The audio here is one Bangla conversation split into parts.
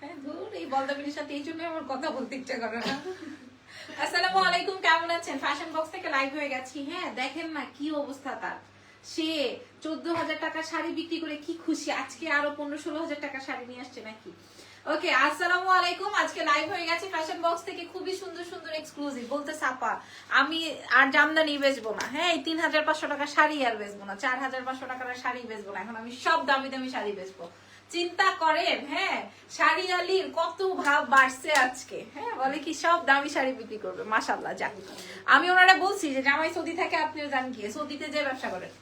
হ্যাঁ, এই জন্য আমার কথা বলতে ইচ্ছা করে না। আসসালামু আলাইকুম কেমন আছেন? ফ্যাশন বক্স থেকে লাইভ হয়ে গেছি। হ্যাঁ দেখেন না কি অবস্থা তার। সে চোদ্দ হাজার টাকা শাড়ি বিক্রি করে কি খুশি? আজকে আরও পনেরো ষোলো হাজার টাকা শাড়ি নিয়ে আসছে নাকি? ওকে আসসালামু আলাইকুম। আজকে লাইভ হয়ে গেছে ফ্যাশন বক্স থেকে খুবই সুন্দর সুন্দর এক্সক্লুসিভ বলতে সাপা আমি আর জামদানি বেচবো না। হ্যাঁ এই তিন হাজার পাঁচশো টাকা শাড়ি আর বেচবো না, চার হাজার পাঁচশো টাকার শাড়ি বেচবো না। এখন আমি সব দামি দামি শাড়ি বেচবো। চিন্তা করেন হ্যাঁ শাড়ি আলির কত ভাব বাড়ছে আজকে। হ্যাঁ বলে কি, সব দামি শাড়ি বিক্রি করবে মাসাল্লাহ যাক। আমি ওনারা বলছি যে, জামাই সৌদি থাকে আপনিও জান গিয়ে, সৌদিতে যে ব্যবসা করেন।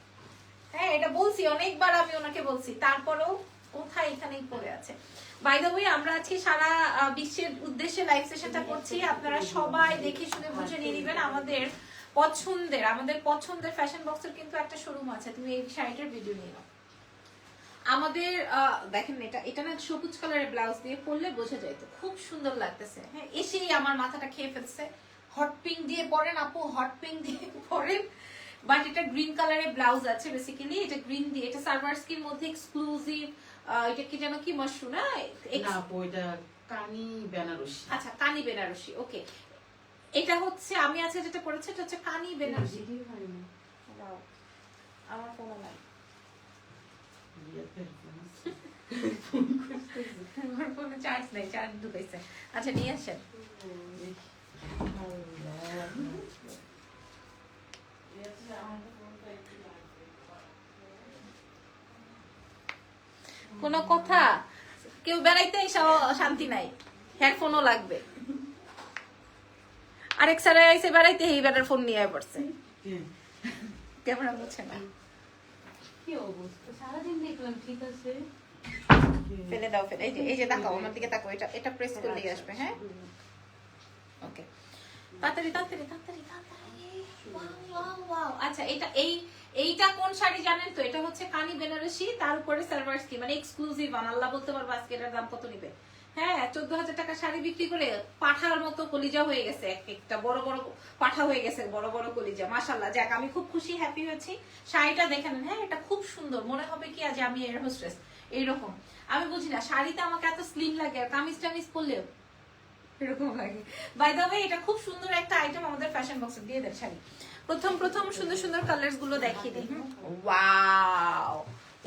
হ্যাঁ এটা বলছি, অনেকবার আমি ওনাকে বলছি। তারপরেও কোথায় এখানেই পড়ে আছে। বাই দ্য ওয়ে আমরা আজকে সারা বিশ্বের উদ্দেশ্যে লাইভ সেশনটা করছি। আপনারা সবাই দেখে শুনে বুঝে নিয়ে নেবেন আমাদের পছন্দের আমাদের পছন্দের ফ্যাশন বক্সের কিন্তু একটা শোরুম আছে। তুমি এই শাড়িটার ভিডিও নিয়ে নাও। আমাদের দেখেন এটা এটা না সবুজ কালারের ব্লাউজ দিয়ে পরলে বোঝা যায় তো, খুব সুন্দর লাগতেছে। হ্যাঁ এসেই আমার মাথাটা খেয়ে ফেলছে। হট পিঙ্ক দিয়ে পরেন আপু হট পিঙ্ক দিয়ে পরেন। বাট এটা গ্রিন কালারের ব্লাউজ আছে বেসিক্যালি এটা গ্রিন দিয়ে, এটা সার্ভার স্কির মধ্যে এক্সক্লুসিভ এটা কি যেন কি মাশরু না? না এটা কানি বেনারসি। আচ্ছা কানি বেনারসি ওকে এটা হচ্ছে আমি আজকে যেটা পড়েছি এটা হচ্ছে কানি বেনারসি. আমার কোনো নাই। আমার ফোনে চার্জ নাই চার্জ ঢুকাইছে। আচ্ছা নিয়ে আসেন। কোনো কথা কেউ বেড়াইতে শান্তি নাই। হেডফোনও লাগবে। আরেক স্যার আইসে বেড়াইতে এই বেটার ফোন নিয়ে পড়ছে। ক্যামেরা বুঝছে না। ফেলে দাও ফেলে। এই যে এই যে তাকাও আমার দিকে তাকাও। এটা এটা প্রেস করলেই আসবে হ্যাঁ? ওকে তাড়াতাড়ি তাড়াতাড়ি তাড়াতাড়ি তাড়াতাড়ি। আচ্ছা এটা এই এইটা কোন শাড়ি জানেন তো? এটা হচ্ছে কানি বেনারসি, তার উপরে সার্ভার স্কিম মানে এক্সক্লুসিভ আল্লাহ বলতে পারব আজকে এটার দাম কত নিবে। হ্যাঁ চোদ্দ হাজার টাকা শাড়ি বিক্রি করে পাঠার মতো কলিজা হয়ে গেছে, এক একটা বড় বড় পাঠা হয়ে গেছে, বড় বড় কলিজা মাশাল্লাহ যাক, আমি খুব খুশি হ্যাপি হয়েছি। শাড়িটা দেখে নেন হ্যাঁ এটা খুব সুন্দর। মনে হবে কি আজ আমি এর হোস্টেস এইরকম। আমি বুঝি না, শাড়িতে আমাকে এত স্লিম লাগে, আর কামিজ টামিজ পরলেও এরকম লাগে। বাই দ্য ওয়ে এটা খুব সুন্দর একটা আইটেম আমাদের ফ্যাশন বক্সে দিয়ে দেন শাড়ি। প্রথম প্রথম সুন্দর সুন্দর কালার্সগুলো দেখিয়ে দিই। ওয়াও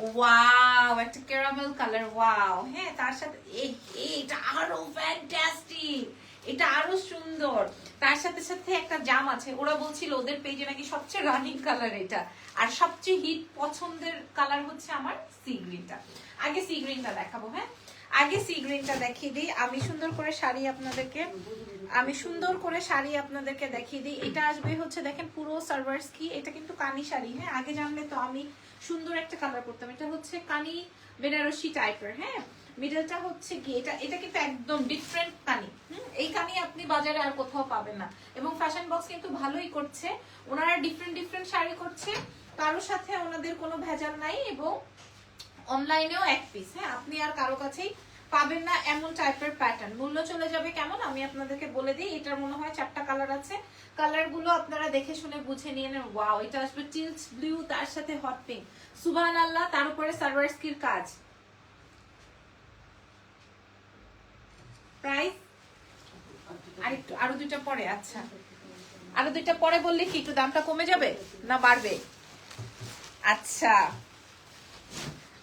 ওয়াও একটা ক্যারামেল কালার ওয়াও হ্যাঁ তার সাথে এটা আরও ফ্যান্টাস্টিক এটা আরও সুন্দর! তার সাথে সাথে একটা জাম আছে, ওরা বলছিল ওদের পেজে নাকি সবচেয়ে রানিং কালার এটা। আর সবচেয়ে হিট পছন্দের কালার হচ্ছে আমার সি গ্রিনটা আগে সি গ্রিনটা দেখাবো হ্যাঁ? আগে সি গ্রিনটা দেখিয়ে দিই। আমি সুন্দর করে শাড়ি আপনাদেরকে আমি সুন্দর করে শাড়ি আপনাদেরকে দেখিয়ে দিই। এটা আসবে হচ্ছে দেখেন পুরো সার্ভার্স কি এটা কিন্তু কানি শাড়ি হ্যাঁ? আগে জানলে তো আমি সুন্দর একটা কালার করতাম এটা হচ্ছে কানি বেনারসি টাইপের হ্যাঁ? মিডলটা হচ্ছে কি এটা এটা কিন্তু একদম ডিফারেন্ট কানি এই কানি আপনি বাজারে আর কোথাও পাবেন না। এবং ফ্যাশন বক্স কিন্তু ভালোই করছে। ওনারা ডিফারেন্ট ডিফারেন্ট শাড়ি করছে। কারোর সাথে ওনাদের কোনো ভেজাল নাই এবং অনলাইনেও এক পিস হ্যাঁ? আপনি আর কারও কাছেই পাবেন না এমন টাইপের প্যাটার্ন মূল্য চলে যাবে কেমন? আমি আপনাদেরকে বলে দিই, এটার মনে হয় চারটা কালার আছে। কালারগুলো আপনারা দেখে শুনে বুঝে নিয়ে নেন ওয়াও এটা আসবে টিলস ব্লু তার সাথে হট পিঙ্ক সুবহান আল্লাহ তার উপরে সার্ভার স্কির কাজ। আরও দুইটা পরে আচ্ছা। আরও দুইটা পরে বললে কি, একটু দামটা কমে যাবে না বাড়বে? আচ্ছা।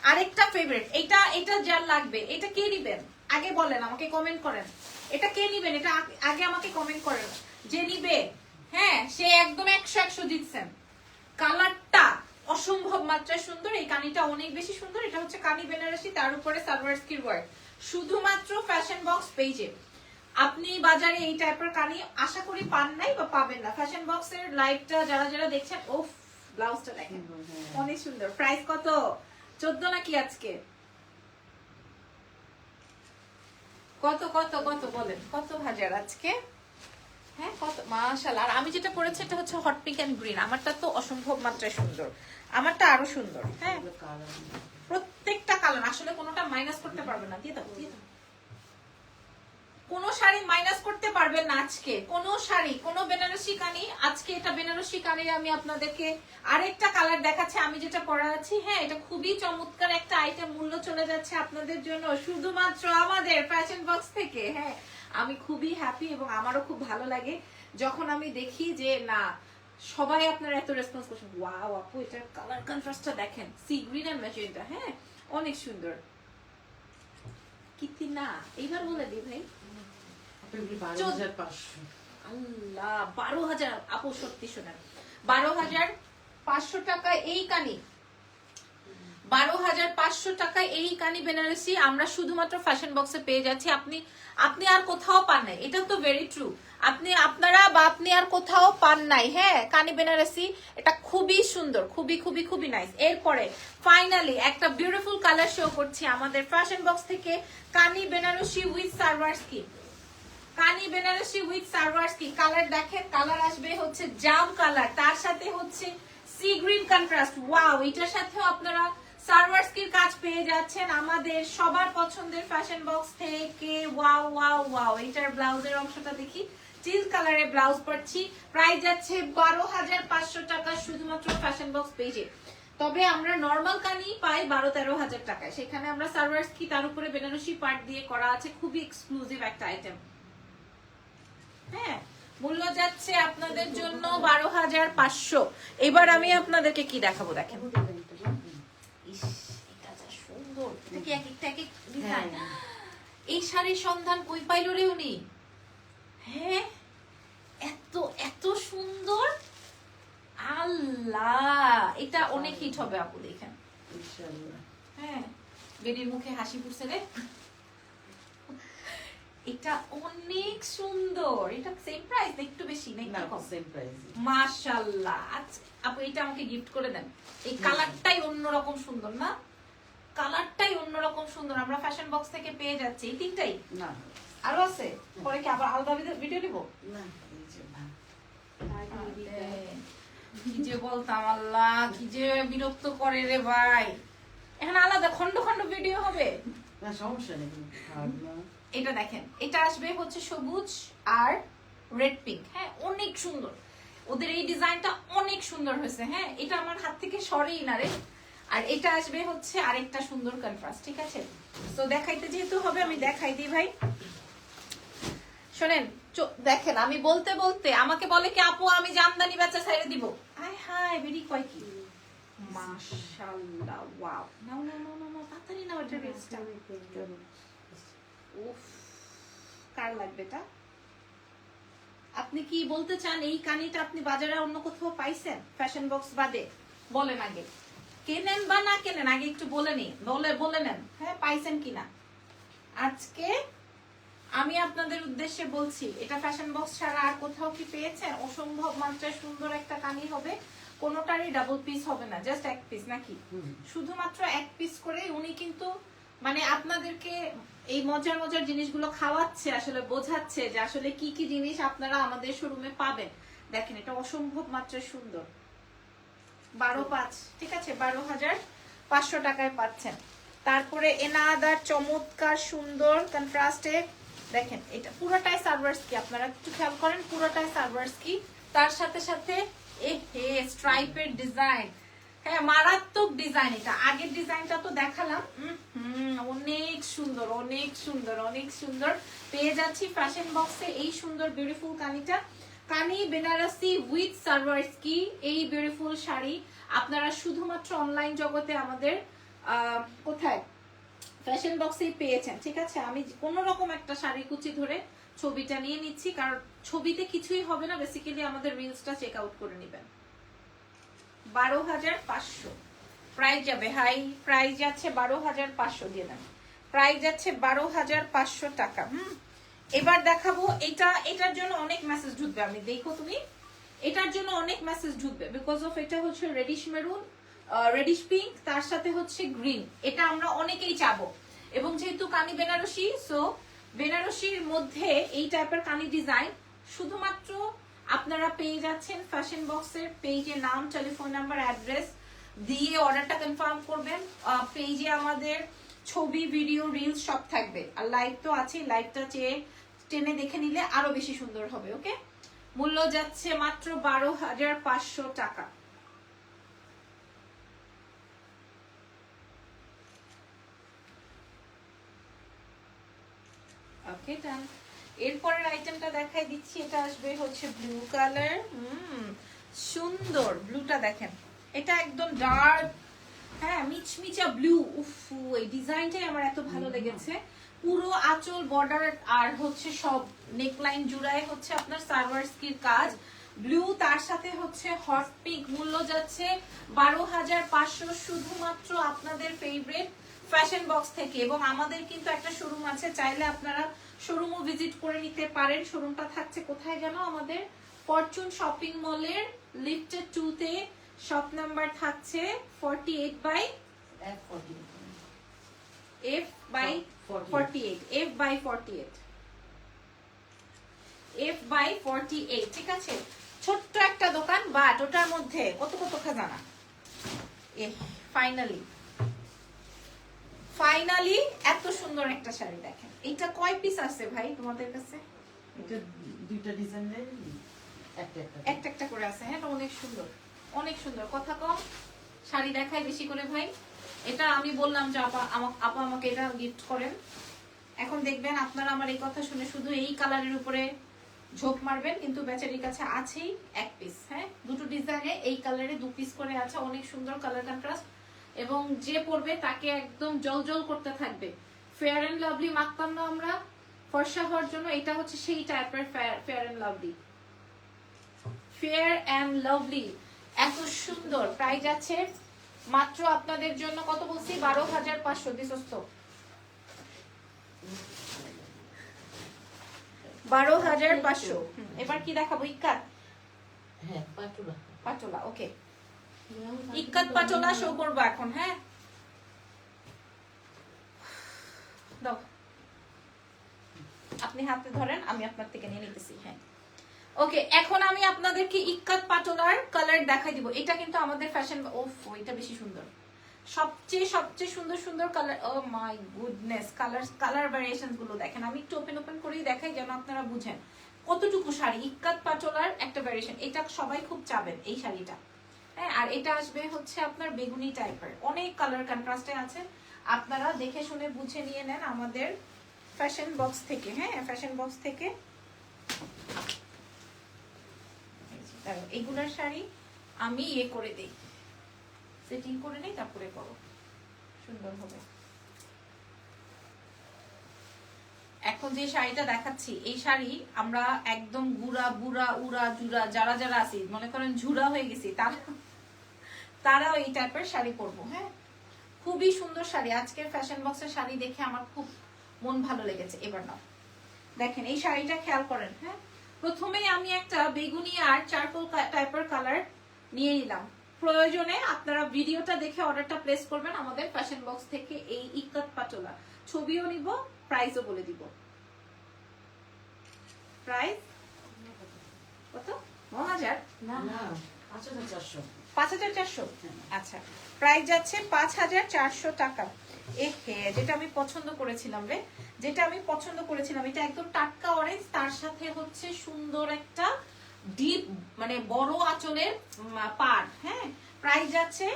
আরেকটা ফেভারিট এটা এটা যার লাগবে এটা কে নিবেন? আগে বলেন আমাকে কমেন্ট করেন। এটা কে নিবেন? এটা আগে- আমাকে কমেন্ট করেন। যে নিবে হ্যাঁ সে একদম একশো একশো দিচ্ছেন কালারটা অসম্ভব মাত্রায় সুন্দর এই কানিটা অনেক বেশি সুন্দর এটা হচ্ছে কানি বেনারসি তার উপরে সালোয়ার স্কির ওয়ার্ক। শুধুমাত্র ফ্যাশন বক্স পেজে আপনি বাজারে এই টাইপের কানি আশা করি পান নাই বা পাবেন না। ফ্যাশন বক্সের লাইভটা যারা যারা দেখছেন ও ব্লাউজটা দেখেন। অনেক সুন্দর। প্রাইস কত? চোদ্দ নাকি আজকে? কত কত কত বলেন? কত হাজার আজকে? হ্যাঁ কত? মাশাল আর আমি যেটা পরেছি এটা হচ্ছে হট পিঙ্ক অ্যান্ড গ্রিন আমারটা তো অসম্ভব মাত্রায় সুন্দর। আমারটা আরও সুন্দর হ্যাঁ? প্রত্যেকটা কালার আসলে কোনোটা মাইনাস করতে পারবে না। দিয়ে দাও দিয়ে দাও। কোনো শাড়ি মাইনাস করতে পারবেন না আজকে। কোনো শাড়ি, কোনো বেনারসি কানি। আজকে এটা বেনারসি কানির আমি আপনাদেরকে আরেকটা কালার দেখাচ্ছি। আমি যেটা পরা আছি হ্যাঁ এটা খুবই চমৎকার একটা আইটেম মূল্য চলে যাচ্ছে আপনাদের জন্য, শুধুমাত্র আমাদের ফ্যাশন বক্স থেকে হ্যাঁ। আমি খুবই হ্যাপি এবং আমারও খুব ভালো লাগে যখন আমি দেখি যে, না, সবাই আপনারা এত রেসপন্স করছেন ওয়াও আপু এটার কালার কন্ট্রাস্টটা দেখেন সি গ্রিন এন্ড ম্যাজেন্টা হ্যাঁ অনেক সুন্দর। কিতি না, এইবার বলে দি ভাই আপনি বারো চোদ্দ- হাজার পাঁচশো আল্লাহ বারো হাজার আপু সত্যি শোনেন বারো হাজার পাঁচশো টাকা এই কানি বারো হাজার পাঁচশো টাকা এই কানি বেনারসি আমরা শুধুমাত্র ফ্যাশন বক্সে পেয়ে যাচ্ছি আপনি আপনি আর কোথাও পান নাই এটা তো ভেরি ট্রু আপনি আপনারা বা আপনি আর কোথাও পান নাই হ্যাঁ কানি বেনারসি এটা খুবই সুন্দর খুবই খুবই খুবই নাইস এরপরে ফাইনালি একটা বিউটিফুল কালার শো করছি আমাদের ফ্যাশন বক্স থেকে কানি Banarasi with server scheme Kani Banarasi with servers কি কালার দেখেন কালার আসবে হচ্ছে জাম কালার তার সাথে হচ্ছে সি গ্রিন কন্ট্রাস্ট ওয়াও এটার সাথেও আপনারা সার্ভার্স কির কাজ পেয়ে যাচ্ছেন আমাদের সবার পছন্দের ফ্যাশন বক্স থেকে। ওয়াও ওয়াও ওয়াও এটার ব্লাউজের অংশটা দেখি। চিল কালারে ব্লাউজ পাচ্ছি প্রাইস যাচ্ছে বারো হাজার পাঁচশো টাকা শুধুমাত্র ফ্যাশন বক্স পেজে তবে আমরা নর্মাল কানি পাই বারো তেরো হাজার টাকায়। সেখানে আমরা সার্ভার্স কি তার উপরে বেনারসি পার্ট দিয়ে করা আছে। খুবই এক্সক্লুসিভ একটা আইটেম হ্যাঁ মূল্য যাচ্ছে আপনাদের জন্য বারো হাজার পাঁচশো। এবার আমি আপনাদেরকে কি দেখাবো দেখেন। হ্যাঁ। এই শাড়ির সন্ধান কই পাইল রে উনি? হ্যাঁ এত এত সুন্দর। আল্লাহ এটা অনেক হিট হবে আপু দেখেন। হ্যাঁ বেডির মুখে হাসি ফুটছে রে। এটা অনেক সুন্দর। এটা সেম প্রাইস একটু বেশি না না একটু কম সেম প্রাইস মাশাআল্লাহ আপু এটা আমাকে গিফট করে দেন। এই কালারটাই অন্যরকম সুন্দর না? কালারটাই অন্যরকম সুন্দর। আমরা ফ্যাশন বক্স থেকে পেয়ে যাচ্ছি। এই তিনটাই? না। আরও আছে? পরে কি আবার আলাদা ভিডিও নিব? না এই যে কি যে বলতাম আল্লাহ কি যে বিরক্ত করে রে ভাই। এখন আলাদা খন্ড খন্ড ভিডিও হবে। না সমস্যা নেই না। এটা দেখেন এটা আসবে হচ্ছে সবুজ আর রেড পিঙ্ক হ্যাঁ অনেক সুন্দর। ওদের এই ডিজাইনটা অনেক সুন্দর হয়েছে। হ্যাঁ এটা আমার হাত থেকে সরেই না রে। আর এটা আসবে হচ্ছে আরেকটা সুন্দর কন্ট্রাস্ট ঠিক আছে? তো দেখাইতে যেহেতু হবে আমি দেখাই দিই ভাই। শোনেন দেখেন আমি বলতে বলতে আমাকে বলে কি আপু আমি জামদানি বেচা ছাইড়ে দিব? হাই হাই বেরি কয় কি? মাশাআল্লাহ ওয়াও নাও নাও নাও নাও, তাড়াতাড়ি নাও এটা রিলসটা উফ কার লাগবে এটা আপনি কি বলতে চান এই কানিটা আপনি বাজারে অন্য কোথাও পাইছেন? ফ্যাশন বক্স বাদে? বলেন আগে। কেনেন বা না কেনেন আগে একটু বলে নিন বলে বলে নেন। হ্যাঁ পাইছেন কিনা? আজকে আমি আপনাদের উদ্দেশ্যে বলছি এটা ফ্যাশন বক্স ছাড়া আর কোথাও কি পেয়েছেন? অসম্ভব মাত্রায় সুন্দর একটা কানি হবে। কোনোটারই ডাবল পিস হবে না জাস্ট এক পিস নাকি? শুধুমাত্র এক পিস করে উনি কিন্তু মানে আপনাদেরকে এই মজার মজার জিনিসগুলো খাওয়াচ্ছে, আসলে বোঝাচ্ছে যে আসলে কি কি জিনিস আপনারা আমাদের শোরুমে পাবেন। দেখেন, এটা অসম্ভব মাত্রায় সুন্দর। বারো পাঁচ, ঠিক আছে, বারো হাজার পাঁচশো টাকায় পাচ্ছেন। তারপরে এনাদার চমৎকার সুন্দর কন্ট্রাস্টে দেখেন, এটা পুরোটাই সার্ভার্স কি আপনারা একটু খেয়াল করেন, পুরোটাই সার্ভার্স কি তার সাথে সাথে, এ হে স্ট্রাইপের ডিজাইন হ্যাঁ মারাত্মক ডিজাইন এটা। আগের ডিজাইনটা তো দেখালাম। অনেক সুন্দর অনেক সুন্দর অনেক সুন্দর। পেয়ে যাচ্ছি ফ্যাশন বক্সে এই সুন্দর বিউটিফুল কানিটা। কানি বেনারসি উইথ সার্ভার্স কি এই বিউটিফুল শাড়ি। আপনারা শুধুমাত্র অনলাইন জগতে আমাদের কোথায়? ফ্যাশন বক্সেই পেয়েছেন, ঠিক আছে? আমি কোন রকম একটা শাড়ি কুচি ধরে ছবিটা নিয়ে নিচ্ছি, কারণ ছবিতে কিছুই হবে না। বেসিক্যালি আমাদের রিলসটা চেক আউট করে নেবেন। বারো হাজার পাঁচশো। প্রাইস যাবে, হাই প্রাইস যাচ্ছে বারো হাজার পাঁচশো দিয়ে দেন। প্রাইস যাচ্ছে বারো হাজার পাঁচশো টাকা, হুম। এবার দেখাবো এটা, এটার জন্য অনেক মেসেজ ঢুকবে, আমি দেখো তুমি। এটার জন্য অনেক মেসেজ ঢুকবে বিকজ অফ এটা হচ্ছে রেডিশ মেরুন রেডিশ পিঙ্ক তার সাথে হচ্ছে গ্রিন এটা আমরা অনেকেই চাবো। এবং যেহেতু কানি বেনারসি সো বেনারসির মধ্যে এই টাইপের কানি ডিজাইন শুধুমাত্র আপনারা পেয়ে যাচ্ছেন ফ্যাশন বক্সের পেজে নাম টেলিফোন নাম্বার অ্যাড্রেস দিয়ে অর্ডারটা কনফার্ম করবেন। পেজে আমাদের ছবি ভিডিও রিলস সব থাকবে। আর লাইভ তো আছে লাইভটা চেয়ে টেনে দেখে নিলে আরও বেশি সুন্দর হবে, ওকে? মূল্য যাচ্ছে মাত্র বারো হাজার পাঁচশো টাকা। ওকে ডান এরপরের আইটেমটা দেখাই দিচ্ছি এটা আসবে হচ্ছে ব্লু কালার হুম সুন্দর ব্লুটা দেখেন। এটা একদম ডার্ক হ্যাঁ মিচমিচা ব্লু উফ এই ডিজাইনটাই আমার এত ভালো লেগেছে। পুরো আঁচল বর্ডার আর হচ্ছে সব নেকলাইন জুড়ায় হচ্ছে আপনার সার্ভার স্কির কাজ। ব্লু তার সাথে হচ্ছে হট পিঙ্ক মূল্য যাচ্ছে বারো হাজার পাঁচশো শুধুমাত্র আপনাদের ফেভারিট ফ্যাশন বক্স থেকে এবং আমাদের কিন্তু একটা শোরুম আছে, চাইলে আপনারা শোরুমও ভিজিট করে নিতে পারেন। শোরুমটা থাকছে কোথায় যেন আমাদের ফরচুন শপিং মলের লিফটেড টু তে। শপ নাম্বার থাকছে forty eight by F by. Forty eight F by forty eight F by forty eight ঠিক আছে? ছোট্ট একটা দোকান বাট ওটার মধ্যে কত কত খাজানা? এ ফাইনালি ফাইনালি এত সুন্দর একটা শাড়ি দেখেন। এটা কয় পিস আছে ভাই তোমাদের কাছে? এটা দুইটা ডিজাইনের একটা একটা একটা একটা করে আছে হ্যাঁ অনেক সুন্দর অনেক সুন্দর। কথা কম শাড়ি দেখাই বেশি করে ভাই। এটা আমি বললাম যে আপা আপা আমাকে এটা গিফট করেন। এখন দেখবেন আপনারা আমার এই কথা শুনে শুধু এই কালারের উপরে ঝোঁক মারবেন কিন্তু বেচারির কাছে আছেই এক পিস হ্যাঁ? দুটো ডিজাইনে এই কালারে দু পিস করে আছে অনেক সুন্দর কালার কন্ট্রাস্ট এবং যে পড়বে তাকে একদম জল জল করতে থাকবে। ফেয়ার অ্যান্ড লাভলি মাখতাম না আমরা। ফর্সা হওয়ার জন্য এটা হচ্ছে সেই টাইপের fair and lovely fair and lovely এত সুন্দর। প্রাইস আছে মাত্র আপনাদের জন্য কত বলছি? বারো হাজার পাঁচশো দিসস্ত বারো হাজার পাঁচশো। এবার কি দেখাবো? ইক্কাত? হ্যাঁ পাটুলা পাটোলা ওকে ইক্কাত পাটোলা শো করব এখন হ্যাঁ? আপনি হাতে ধরেন, আমি আপনার থেকে নিয়ে নিতেছি হ্যাঁ। ওকে, এখন আমি আপনাদেরকে কালার দেখাই দিব। এটা কিন্তু আমাদের ফ্যাশন ওফ, এটা বেশি সুন্দর। সবচেয়ে সবচেয়ে সুন্দর সুন্দর colour oh my goodness colour colour ভ্যারিয়েশনগুলো দেখেন। আমি একটু ওপেন ওপেন করেই দেখাই যেন আপনারা বুঝেন। কতটুকু শাড়ি? ইক্কাত পাটোলার একটা ভ্যারিয়েশন এটা সবাই খুব চাবেন, এই শাড়িটা। হ্যাঁ আর এটা আসবে হচ্ছে আপনার বেগুনি টাইপের অনেক কালার কন্ট্রাস্টে আছে। আপনারা দেখে শুনে বুঝে নিয়ে নেন আমাদের ফ্যাশন বক্স থেকে। হ্যাঁ ফ্যাশন বক্স থেকে। এগুলার শাড়ি আমি ইয়ে করে দিই। সেটিং করে নিই, তারপরে করো। সুন্দর হবে। এখন যে শাড়িটা দেখাচ্ছি, এই শাড়ি আমরা একদম গুড়া বুড়া উড়া জুড়া যারা যারা আছি, মনে করেন ঝুড়া হয়ে গেছি, তারা তারাও এই টাইপের শাড়ি পরবো হ্যাঁ? খুবই সুন্দর শাড়ি। আজকের ফ্যাশন বক্সের শাড়ি দেখে আমার খুব মন ভালো লেগেছে। এবার নাও। দেখেন, এই শাড়িটা খেয়াল করেন হ্যাঁ? প্রথমেই আমি একটা বেগুনি আর চারকোল টাইপের কালার নিয়ে নিলাম। প্রয়োজনে আপনারা ভিডিওটা দেখে অর্ডারটা প্লেস করবেন আমাদের ফ্যাশন বক্স থেকে এই ইক্কাত পাটোলা। ছবিও নিব প্রাইসও বলে দিব। প্রাইস কত? ন। হাজার পাঁচ হাজার চারশো। পাঁচ হাজার চারশো? আচ্ছা প্রাইস যাচ্ছে পাঁচ হাজার চারশো টাকা। এ হে যেটা আমি পছন্দ করেছিলাম রে। যেটা আমি পছন্দ করেছিলাম এটা একদম টাটকা অরেঞ্জ তার সাথে হচ্ছে সুন্দর একটা ডিপ মানে বড় আঁচলের পার হ্যাঁ? প্রাইস যাচ্ছে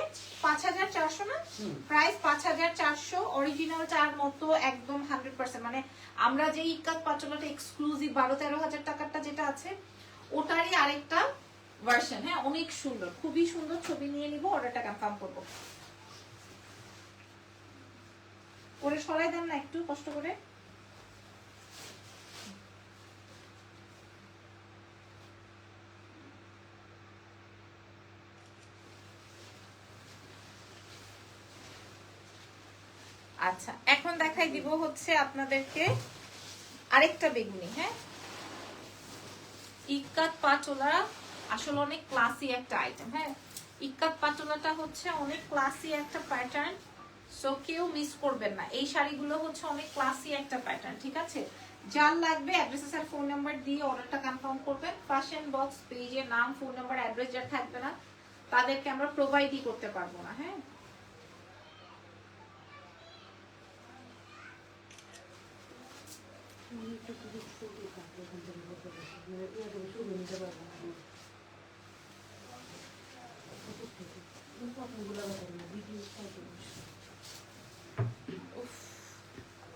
পাঁচ হাজার চারশো না? প্রাইস পাঁচ হাজার চারশো অরিজিনাল চার মতো একদম হান্ড্রেড পার্সেন্ট মানে আমরা যে ইকাত পাচলাটা এক্সক্লুসিভ বারো তেরো হাজার টাকারটা যেটা আছে ওটারই আরেকটা ভার্সন হ্যাঁ? অনেক সুন্দর খুবই সুন্দর ছবি নিয়ে নিব অর্ডারটা কনফার্ম করব। করে সরাই দেন না একটু কষ্ট করে। আচ্ছা এখন দেখাই দিব হচ্ছে আপনাদেরকে আরেকটা বেগুনি হ্যাঁ? ইক্কাত পাটোলা আসলে অনেক ক্লাসি একটা আইটেম হ্যাঁ? ইক্কাত পাটোলাটা হচ্ছে অনেক ক্লাসি একটা প্যাটার্ন সো কেউ মিস করবেন না। এই শাড়িগুলো হচ্ছে অনেক ক্লাসি একটা প্যাটার্ন ঠিক আছে? যার লাগবে অ্যাড্রেসেস আর ফোন নাম্বার দিয়ে অর্ডারটা কনফার্ম করবেন। ফ্যাশন বক্স পেজের নাম ফোন নাম্বার অ্যাড্রেস যার থাকবে না, তাদেরকে আমরা প্রোভাইডই করতে পারব না হ্যাঁ?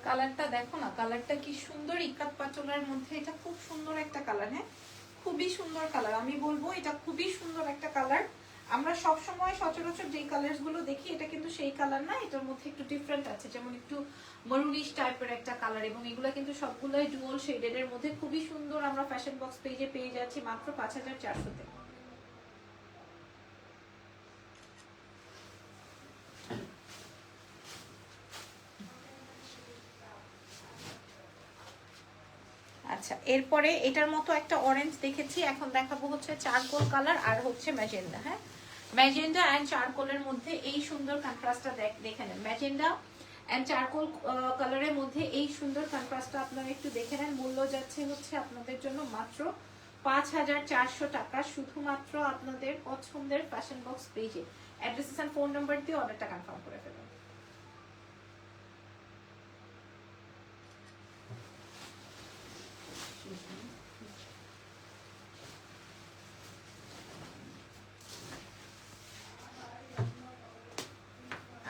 কালারটা দেখো না, কালারটা কি সুন্দর, ইকাত পাচলার মধ্যে। এটা খুব সুন্দর একটা কালার হ্যাঁ? খুবই সুন্দর কালার। আমি বলব, এটা খুবই সুন্দর একটা কালার। আমরা সব সময় সচরাচর যে কালারগুলো দেখি, এটা কিন্তু সেই কালার না, এটার মধ্যে একটু ডিফারেন্ট আছে। যেমন একটু মরুনিশ টাইপের একটা কালার এবং এগুলো কিন্তু সবগুলোই ডুয়াল শেডেড এর মধ্যে খুবই সুন্দর আমরা ফ্যাশন বক্স পেজে পেয়ে যাচ্ছি মাত্র পাঁচ হাজার চারশোতে আচ্ছা এরপরে এটার মতো একটা অরেঞ্জ দেখেছি, এখন দেখাবো হচ্ছে চারকোল কালার আর হচ্ছে ম্যাজেন্ডা হ্যাঁ? ম্যাজেন্ডা অ্যান্ড চারকোলের মধ্যে এই সুন্দর কন্ট্রাস্টটা দেখে নেন। ম্যাজেন্ডা অ্যান্ড চারকোল কালারের মধ্যে এই সুন্দর কন্ট্রাস্টটা আপনারা একটু দেখে নেন। মূল্য যাচ্ছে হচ্ছে আপনাদের জন্য মাত্র পাঁচ হাজার চারশো টাকা, শুধুমাত্র আপনাদের পছন্দের ফ্যাশন বক্স পেজে অ্যাড্রেস ফোন নাম্বার দিয়ে অর্ডারটা কনফার্ম করে ফেলুন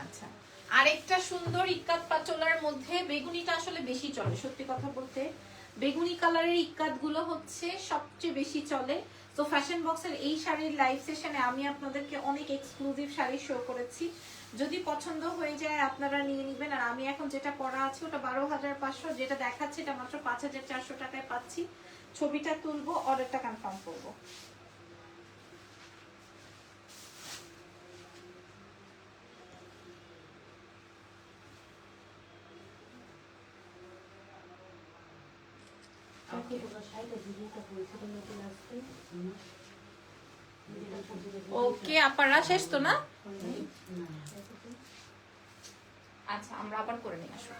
আচ্ছা আরেকটা সুন্দর ইক্কাত পাচলার মধ্যে বেগুনিটা আসলে বেশি চলে, সত্যি কথা বলতে। বেগুনি কালারের ইক্কাতগুলো হচ্ছে সবচেয়ে বেশি চলে। তো ফ্যাশন বক্সের এই শাড়ির লাইভ সেশনে আমি আপনাদেরকে অনেক এক্সক্লুসিভ শাড়ি শো করেছি। যদি পছন্দ হয়ে যায়, আপনারা নিয়ে নেবেন। আর আমি এখন যেটা পরা আছে, ওটা বারো হাজার পাঁচশো, যেটা দেখাচ্ছে, এটা মাত্র পাঁচ হাজার চারশো টাকায় পাচ্ছি। ছবিটা তুলবো অর্ডারটা কনফার্ম করব। ওকে আপারা শেষ তো না? আচ্ছা আমরা আবার করে নিয়ে আসব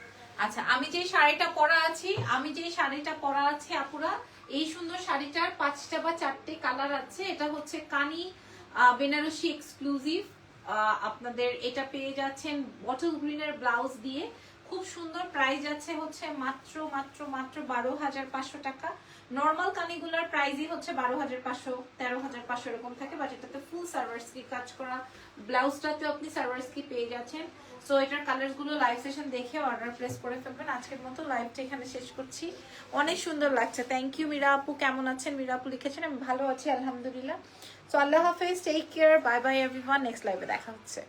আচ্ছা আমি যে শাড়িটা পরা আছি, আমি যে শাড়িটা পরা আছি, আপুরা, এই সুন্দর শাড়িটার পাঁচটা বা চারটে কালার আছে। এটা হচ্ছে কানি বেনারসি এক্সক্লুসিভ। আপনাদের এটা পেয়ে যাচ্ছেন বটল গ্রিনের ব্লাউজ দিয়ে। খুব সুন্দর প্রাইস আছে হচ্ছে মাত্র মাত্র মাত্র বারো হাজার পাঁচশো টাকা। নর্মাল কানিগুলার প্রাইসই হচ্ছে বারো হাজার পাঁচশো, তেরো হাজার পাঁচশো এরকম থাকে বাট এটাতে ফুল সার্ভার্সকি কাজ করা। ব্লাউজটাতে আপনি সার্ভার্সকি পেয়ে যাচ্ছেন। সো এটার কালারগুলো লাইভ সেশন দেখে অর্ডার প্লেস করে ফেলবেন। আজকের মতো লাইভটা এখানে শেষ করছি। অনেক সুন্দর লাগছে। থ্যাংক ইউ মীরা আপু। কেমন আছেন? মীরা আপু লিখেছেন, আমি ভালো আছি, আলহামদুলিল্লাহ। সো আল্লাহ হাফেজ take care bye bye everyone next লাইভে দেখা হচ্ছে।